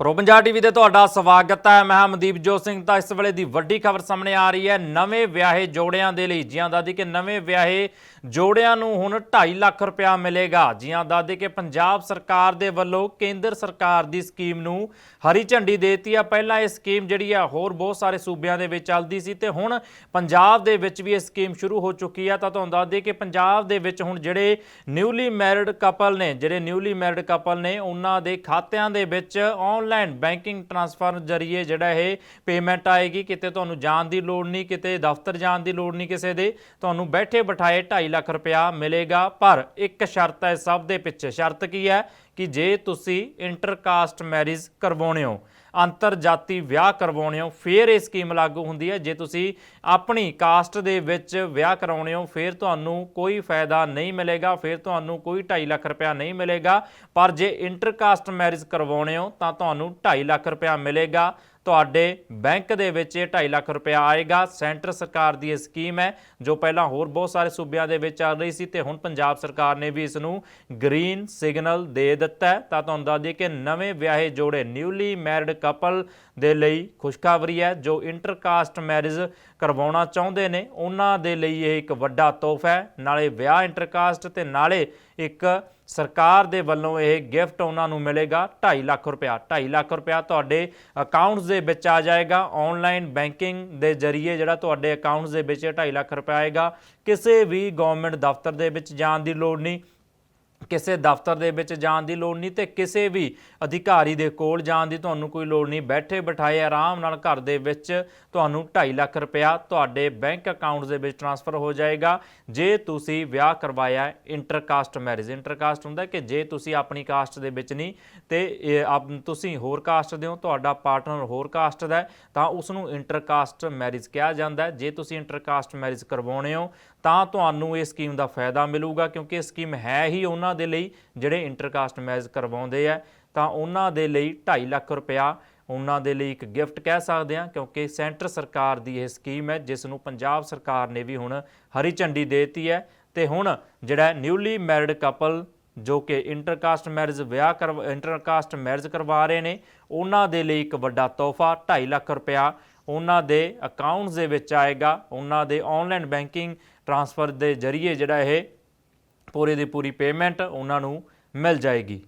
Pro Punjab TV ਤੇ ਤੁਹਾਡਾ ਸਵਾਗਤ ਹੈ। ਮੈਂ ਹਾਂ ਮਨਦੀਪ ਜੋਤ ਸਿੰਘ। ਤਾਂ ਇਸ ਵੇਲੇ ਦੀ ਵੱਡੀ ਖਬਰ ਸਾਹਮਣੇ ਆ ਰਹੀ ਹੈ। ਨਵੇਂ ਵਿਆਹੇ ਜੋੜਿਆਂ ਦੇ ਲਈ ਜੀਆਂ ਦਾਦੀ ਕਿ ਨਵੇਂ ਵਿਆਹੇ ਜੋੜਿਆਂ ਨੂੰ ਹੁਣ 2.5 ਲੱਖ ਰੁਪਇਆ ਮਿਲੇਗਾ। ਜੀਆਂ ਦਾਦੀ ਕਿ ਪੰਜਾਬ ਸਰਕਾਰ ਦੇ ਵੱਲੋਂ ਕੇਂਦਰ ਸਰਕਾਰ ਦੀ ਸਕੀਮ ਨੂੰ ਹਰੀ ਝੰਡੀ ਦੇਤੀ ਆ ਪਹਿਲਾਂ ਇਹ ਸਕੀਮ ਜਿਹੜੀ ਆ ਹੋਰ ਬਹੁਤ ਸਾਰੇ ਸੂਬਿਆਂ ਦੇ ਵਿੱਚ ਚੱਲਦੀ ਸੀ ਤੇ ਹੁਣ ਪੰਜਾਬ ਦੇ ਵਿੱਚ ਵੀ ਇਹ ਸਕੀਮ ਸ਼ੁਰੂ ਹੋ ਚੁੱਕੀ ਆ ਤਾਂ ਤੁਹਾਨੂੰ ਦੱਸ ਦਈਏ ਕਿ ਪੰਜਾਬ ਦੇ ਵਿੱਚ ਹੁਣ ਜਿਹੜੇ ਨਿਊਲੀ ਮੈਰਿਡ ਕਪਲ ਨੇ, ਜਿਹੜੇ ਨਿਊਲੀ ਮੈਰਿਡ ਕਪਲ ਨੇ, ਉਹਨਾਂ ਦੇ ਖਾਤਿਆਂ ਦੇ ਵਿੱਚ ਆਨਲਾਈਨ ਬੈਂਕਿੰਗ ਟ੍ਰਾਂਸਫਰ ਜ਼ਰੀਏ ਜਿਹੜਾ ਇਹ ਪੇਮੈਂਟ ਆਏਗੀ, ਕਿਤੇ ਤੁਹਾਨੂੰ ਜਾਣ ਦੀ ਲੋੜ ਨਹੀਂ, ਕਿਤੇ ਦਫ਼ਤਰ ਜਾਣ ਦੀ ਲੋੜ ਨਹੀਂ ਕਿਸੇ ਦੇ, ਤੁਹਾਨੂੰ ਬੈਠੇ ਬਿਠਾਏ 2.5 ਲੱਖ ਰੁਪਇਆ ਮਿਲੇਗਾ, ਪਰ ਇੱਕ ਸ਼ਰਤ ਹੈ ਸਭ ਦੇ ਪਿੱਛੇ। ਸ਼ਰਤ ਕੀ ਹੈ? ਕਿ ਜੇ ਤੁਸੀਂ ਇੰਟਰਕਾਸਟ ਮੈਰਿਜ ਕਰਵਾਉਣੇ ਹੋ ਅੰਤਰ ਜਾਤੀ ਵਿਆਹ ਕਰਵਾਉਣੇ ਹੋ ਫਿਰ ਇਹ ਸਕੀਮ ਲਾਗੂ ਹੁੰਦੀ ਹੈ। ਜੇ ਤੁਸੀਂ ਆਪਣੀ ਕਾਸਟ ਦੇ ਵਿੱਚ ਵਿਆਹ ਕਰਾਉਣੇ ਹੋ ਫਿਰ ਤੁਹਾਨੂੰ ਕੋਈ ਫਾਇਦਾ ਨਹੀਂ ਮਿਲੇਗਾ, ਫਿਰ ਤੁਹਾਨੂੰ ਕੋਈ 2.5 ਲੱਖ ਰੁਪਇਆ ਨਹੀਂ ਮਿਲੇਗਾ। ਪਰ ਜੇ ਇੰਟਰ ਕਾਸਟ ਮੈਰਿਜ ਕਰਵਾਉਣੇ ਹੋ ਤਾਂ ਤੁਹਾਨੂੰ 2.5 ਲੱਖ ਰੁਪਇਆ ਮਿਲੇਗਾ। ਤੁਹਾਡੇ ਬੈਂਕ ਦੇ ਵਿੱਚ ਇਹ 2.5 ਲੱਖ ਰੁਪਇਆ ਆਏਗਾ। ਸੈਂਟਰ ਸਰਕਾਰ ਦੀ ਇਹ ਸਕੀਮ ਹੈ, ਜੋ ਪਹਿਲਾਂ ਹੋਰ ਬਹੁਤ ਸਾਰੇ ਸੂਬਿਆਂ ਦੇ ਵਿੱਚ ਚੱਲ ਰਹੀ ਸੀ ਤੇ ਹੁਣ ਪੰਜਾਬ ਸਰਕਾਰ ਨੇ ਵੀ ਇਸ ਨੂੰ ਗ੍ਰੀਨ ਸਿਗਨਲ ਦੇ ਦਿੱਤਾ ਹੈ। ਤਾਂ ਤੁਹਾਨੂੰ ਦੱਸ ਦਈਏ ਕਿ ਨਵੇਂ ਵਿਆਹੇ ਜੋੜੇ ਨਿਊਲੀ ਮੈਰਿਡ ਕਪਲ ਦੇ ਲਈ ਖੁਸ਼ਖਬਰੀ ਹੈ, ਜੋ ਇੰਟਰਕਾਸਟ ਮੈਰਿਜ ਕਰਵਾਉਣਾ ਚਾਹੁੰਦੇ ਨੇ। ਉਹਨਾਂ ਦੇ ਲਈ ਇਹ ਇੱਕ ਵੱਡਾ ਤੋਹਫਾ ਹੈ। ਨਾਲੇ ਵਿਆਹ ਇੰਟਰਕਾਸਟ ਤੇ ਨਾਲੇ ਇੱਕ ਸਰਕਾਰ ਦੇ ਵੱਲੋਂ ਇਹ ਗਿਫਟ ਉਹਨਾਂ ਨੂੰ ਮਿਲੇਗਾ 2.5 ਲੱਖ ਰੁਪਇਆ। 2.5 ਲੱਖ ਰੁਪਇਆ ਤੁਹਾਡੇ ਅਕਾਊਂਟਸ ਦੇ ਵਿੱਚ ਆ ਜਾਏਗਾ। ਆਨਲਾਈਨ ਬੈਂਕਿੰਗ ਦੇ ਜ਼ਰੀਏ ਜਿਹੜਾ ਤੁਹਾਡੇ ਅਕਾਊਂਟਸ ਦੇ ਵਿੱਚ 2.5 ਲੱਖ ਰੁਪਇਆ ਆਏਗਾ। ਕਿਸੇ ਵੀ ਗਵਰਨਮੈਂਟ ਦਫ਼ਤਰ ਦੇ ਵਿੱਚ ਜਾਣ ਦੀ ਲੋੜ ਨਹੀਂ। ਕਿਸੇ ਦਫ਼ਤਰ ਦੇ ਵਿੱਚ ਜਾਣ ਦੀ ਲੋੜ ਨਹੀਂ ਤੇ ਕਿਸੇ ਵੀ ਅਧਿਕਾਰੀ ਦੇ ਕੋਲ ਜਾਣ ਦੀ ਤੁਹਾਨੂੰ ਕੋਈ ਲੋੜ ਨਹੀਂ। ਬੈਠੇ ਬਿਠਾਏ ਆਰਾਮ ਨਾਲ ਘਰ ਦੇ ਵਿੱਚ ਤੁਹਾਨੂੰ 2.5 ਲੱਖ ਰੁਪਇਆ ਤੁਹਾਡੇ ਬੈਂਕ ਅਕਾਊਂਟ ਦੇ ਵਿੱਚ ਟ੍ਰਾਂਸਫਰ ਹੋ ਜਾਏਗਾ। ਜੇ ਤੁਸੀਂ ਵਿਆਹ ਕਰਵਾਇਆ ਇੰਟਰਕਾਸਟ ਮੈਰਿਜ। ਇੰਟਰਕਾਸਟ ਹੁੰਦਾ ਕਿ ਜੇ ਤੁਸੀਂ ਆਪਣੀ ਕਾਸਟ ਦੇ ਵਿੱਚ ਨਹੀਂ ਤੇ ਆਪ- ਤੁਸੀਂ ਹੋਰ ਕਾਸਟ ਦੇ ਹੋ ਤੁਹਾਡਾ ਪਾਰਟਨਰ ਹੋਰ ਕਾਸਟ ਦਾ ਤਾਂ ਉਸ ਨੂੰ ਇੰਟਰਕਾਸਟ ਮੈਰਿਜ ਕਿਹਾ ਜਾਂਦਾ ਜੇ ਤੁਸੀਂ ਇੰਟਰਕਾਸਟ ਮੈਰਿਜ ਕਰਵਾਉਣੇ ਹੋ, ਤਾਂ ਤੁਹਾਨੂੰ ਇਹ ਸਕੀਮ ਦਾ ਫਾਇਦਾ ਮਿਲੂਗਾ ਕਿਉਂਕਿ ਇਹ ਸਕੀਮ ਹੈ ਹੀ ਉਹਨਾਂ ਦੇ ਲਈ ਜਿਹੜੇ ਇੰਟਰਕਾਸਟ ਮੈਰਿਜ ਕਰਵਾਉਂਦੇ ਆ, ਤਾਂ ਉਹਨਾਂ ਦੇ ਲਈ 2.5 ਲੱਖ ਰੁਪਇਆ ਉਹਨਾਂ ਦੇ ਲਈ ਇੱਕ ਗਿਫਟ ਕਹਿ ਸਕਦੇ ਹਾਂ, ਕਿਉਂਕਿ ਸੈਂਟਰ ਸਰਕਾਰ ਦੀ ਇਹ ਸਕੀਮ ਹੈ, ਜਿਸ ਨੂੰ ਪੰਜਾਬ ਸਰਕਾਰ ਨੇ ਵੀ ਹੁਣ ਹਰੀ ਝੰਡੀ ਦੇਤੀ ਹੈ। ਤੇ ਹੁਣ ਜਿਹੜਾ ਨਿਊਲੀ ਮੈਰਿਡ ਕਪਲ, ਜੋ ਕਿ ਇੰਟਰਕਾਸਟ ਮੈਰਿਜ ਵਿਆਹ ਕਰ ਇੰਟਰਕਾਸਟ ਮੈਰਿਜ ਕਰਵਾ ਰਹੇ ਨੇ, ਉਹਨਾਂ ਦੇ ਲਈ ਇੱਕ ਵੱਡਾ ਤੋਹਫਾ 2.5 ਲੱਖ ਰੁਪਇਆ ਉਹਨਾਂ ਦੇ ਅਕਾਊਂਟਸ ਦੇ ਵਿੱਚ ਆਏਗਾ। ਉਹਨਾਂ ਦੇ ਆਨਲਾਈਨ ਬੈਂਕਿੰਗ ਟ੍ਰਾਂਸਫਰ ਦੇ ਜ਼ਰੀਏ ਜਿਹੜਾ ਇਹ ਪੂਰੇ ਦੀ ਪੂਰੀ ਪੇਮੈਂਟ ਉਹਨਾਂ ਨੂੰ ਮਿਲ ਜਾਏਗੀ।